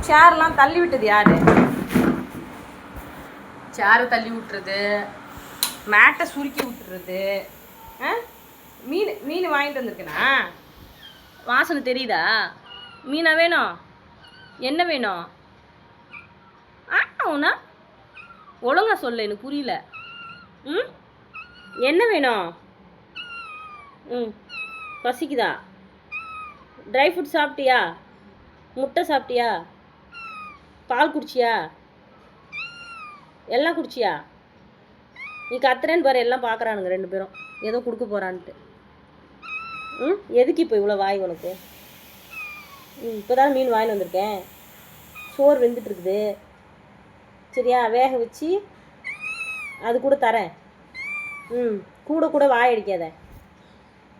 சேர்லாம் தள்ளி விட்டது யாரு? சேரை தள்ளி விட்டுறது. மேட்டை சுருக்கி விட்டுறது. ஆ? மீன் மீன் வாங்கிட்டு வந்திருக்கேனா? வாசனை தெரியுதா? மீனா வேணும்? என்ன வேணும்? ஆ உனா? ஒழுங்கா சொல்லு எனக்கு புரியல. ம்? என்ன வேணும்? ம் பசிக்குதா? ட்ரை ஃப்ரூட் சாப்பிட்டியா? முட்டை சாப்பிட்டியா? பால் குடிச்சியா? எல்லாம் குடிச்சியா? நீ கத்துறேன்னு பாரு எல்லாம் பார்க்குறானுங்க ரெண்டு பேரும். ஏதோ கொடுக்க போகிறான்ட்டு ம்? எதுக்கு இப்போ இவ்வளோ வாய் உனக்கு? ம் இப்போ தான் மீன் வாங்கிட்டு வந்திருக்கேன். சோறு வெந்துட்டுருக்குது. சரியா வேக வச்சு அது கூட தரேன். ம் கூட கூட வாய் அடிக்காத.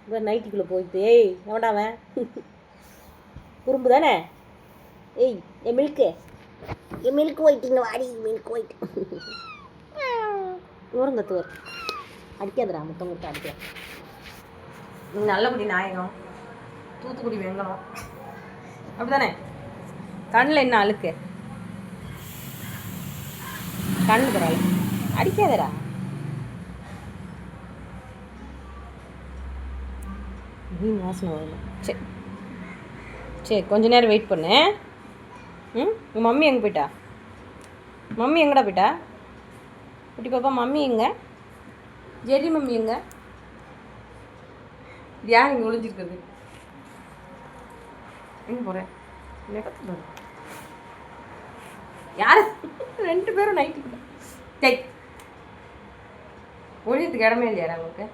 இப்போ நைட்டுக்குள்ளே போயிட்டு. ஏய் எவன்டாவன் குறும்பு தானே ஏய் என் மில்க்கு என் மில்க் இங்கே வாடி மில்க் ஒயிட் ஊரங்கத்துவர் அடிக்காதடா முத்தம் கொடுத்து அடிக்க நல்லபடி நாயகம் தூத்துக்குடி வெங்கலம். அப்படிதானே கண்ணில் என்ன அழுக்கு? கண்ணு தராள் அடிக்காதடா. நீ வாசனை வரணும் சரி சரி கொஞ்ச நேரம் வெயிட் பண்ணு. ம்? உங்கள் மம்மி எங்கே போயிட்டா? மம்மி எங்கடா போயிட்டா? குட்டி பாப்பா மம்மி எங்க? ஜெரி மம்மி எங்க? இது யார் இங்கே ஒளிஞ்சிருக்குது எங்கே போகிறேன் நெகத்து யார்? ரெண்டு பேரும் நைட்டு டெய். ஒழியத்துக்கு இடமே இல்லையா உங்களுக்கு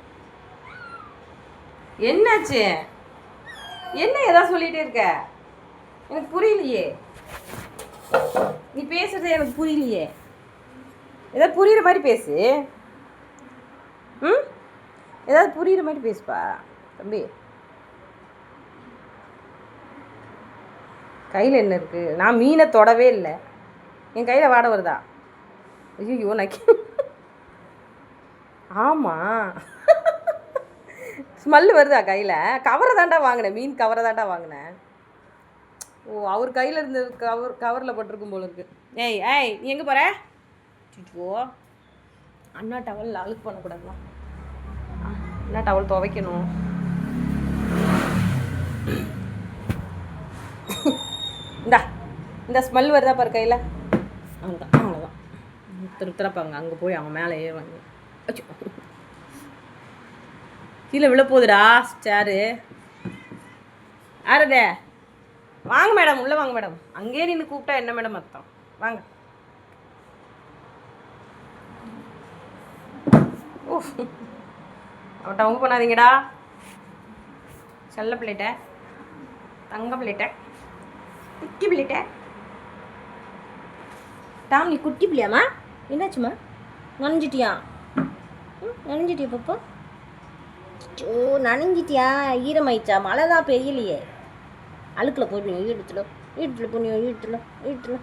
என்னாச்சு? என்ன ஏதாவது சொல்லிகிட்டே இருக்க? எனக்கு புரியலையே. நீ பேசுறது எனக்கு புரியலையே. ஏதாவது புரியுற மாதிரி பேசு. ம்? ஏதாவது புரியுற மாதிரி பேசுப்பா தம்பி. கையில் என்ன இருக்குது நான் மீனை தொடவே இல்லை. என் கையில் வாட வருதா? ஐயோ நக்கி ஆமாம் ஸ்மெல்லு வருதா கையில்? கவரை தாண்டா வாங்கினேன் மீன் கவரை தாண்டா வாங்கினேன். ஓ அவர் கையில் இருந்த கவர் கவரில் பட்டிருக்கும் போல இருக்கு. ஏய் ஏய் நீ எங்கே போகிற ஓ அண்ணா டவல் அழுக்கு பண்ணக்கூடாதுலாம் அண்ணா டவல் துவைக்கணும். இந்தா இந்த ஸ்மெல் வருதா பாரு கையில். அவ்வளோதான் அவ்வளோதான் திருத்தரப்பாங்க அங்கே போய் அவங்க மேலே ஏறுவாங்க. கீழே விழப்போகுதுடா சேரு யாரதே வாங்க மேடம் உள்ளே வாங்க மேடம். அங்கேயே நின்று கூப்பிட்டா என்ன மேடம் அர்த்தம்? வாங்க. ஊஃப் அவட்ட அவங்க பண்ணாதீங்கடா. செல்ல பிள்ளைட்ட தங்க பிள்ளைட்ட குட்டி பிள்ளைட்ட. டாம் நீ குட்டி பிள்ளையாம்மா? என்னாச்சும்மா? நனைஞ்சிட்டியா? ம் நனைஞ்சிட்டியா பாப்பா ஓ நனைஞ்சிட்டியா? ஈரமாயிடுச்சா? மழை தான் பெய்யலையே. அழுக்கில் போய் ஈடுத்துல ஈடுத்துல போனியோ ஈடுத்துல ஈடுத்துல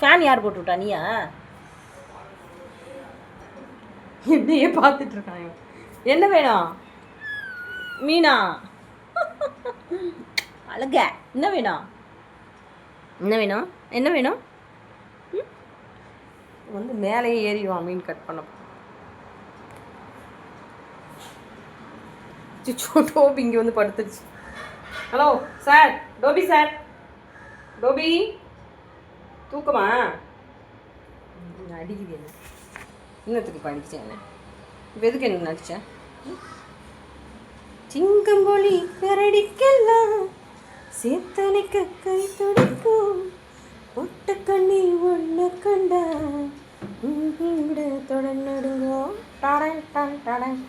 ஃபேன் யார் போட்டு விட்டா நீயா? என்னையே பார்த்துட்டு இருக்காங்க. என்ன வேணும்? மீனா? அழக. என்ன வேணும்? என்ன வேணும்? என்ன வேணும்? வந்து மேலேயே ஏறிடுவான் மீன் கட் பண்ண சிச்சோ இங்கே வந்து படுத்துருச்சு. Hello sir Toby sir Toby தூக்கமா? அடிக்குது என்ன? இன்னத்துக்கு படிச்சேன் என்ன? இப்போ எதுக்கு என்ன நடிச்சேன் சிங்கம்பொழி கரடிக்கெல்லாம் சேத்தனைக்க கை துடிக்கும். பொட்ட கண்ணி ஒன்ன கண்டா விட தொடர் நடுங்கோ டன்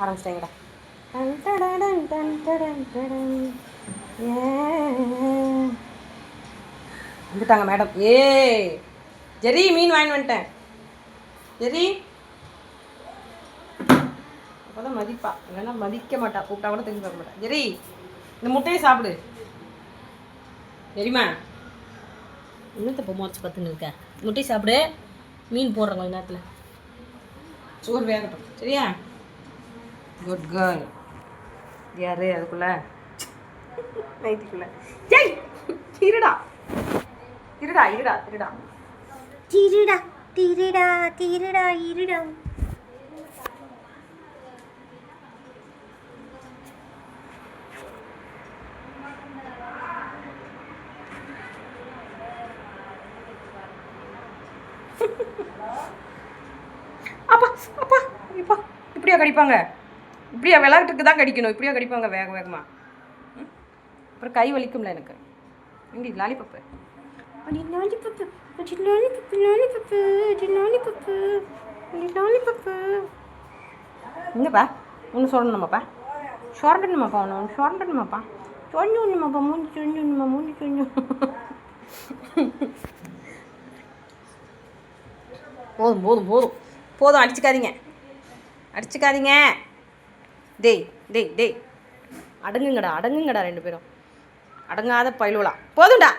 ஆரம்பிச்சிட்டேங்கடா டன் டடன் டன் டடன் டடன் வந்துட்டாங்க மேடம். ஏ ஜெரி மீன் வாங்கி வந்துட்டேன். ஜெரி. அப்போதான் மதிப்பா. இல்லைன்னா மதிக்க மாட்டா. கூப்பிட்டா கூட திரும்பி பார்க்க மாட்டா. ஜெரி இந்த முட்டையை சாப்பிடு. சரிம்மா இன்னத்தை இப்போ மோச்சு பார்த்துன்னு இருக்க? முட்டை சாப்பிடு. மீன் போடுறோம் கொஞ்ச நேரத்தில். சோறு வேகட்டும். சரியா? குட் கேர்ள் யாரு அதுக்குள்ள. நைட்டுக்குள்ள ஜெய் இருடா இருடா இருடா இருடா திருடா. திருடா திருடா இருடா. அப்பா அப்பா இப்போ. இப்படியா கடிப்பாங்க? இப்படியா விளையாட்டுக்கு தான் கடிக்கணும். இப்படியா கடிப்பாங்க? வேக வேகமாக? அப்புறம் கை வலிக்கும்ல எனக்கு. இங்கே லாலிபப்பு அடி லாலிபப்பு அடி லாலிபப்பு லாலிபப்பு அடி லாலிபப்பு அடி லாலிபப்பு இங்கப்பா ஒன்று சொல்லணுமாப்பா? சொரண்டணுமாப்பா ஒன்று ஒன்று சொரண்டணுமாப்பா? சொல்லு ஒன்றுமாப்பா மூஞ்சி சொல்லணுமா மூஞ்சி சொல்லு போதும் போதும் போதும். போதும் அடிச்சுக்காதீங்க. அடிச்சுக்காதீங்க. டேய் டேய் டேய். அடங்குங்கடா அடங்குங்கடா ரெண்டு பேரும். അടങ്ങാതെ പൈലൂള. പോതുണ്ടാ.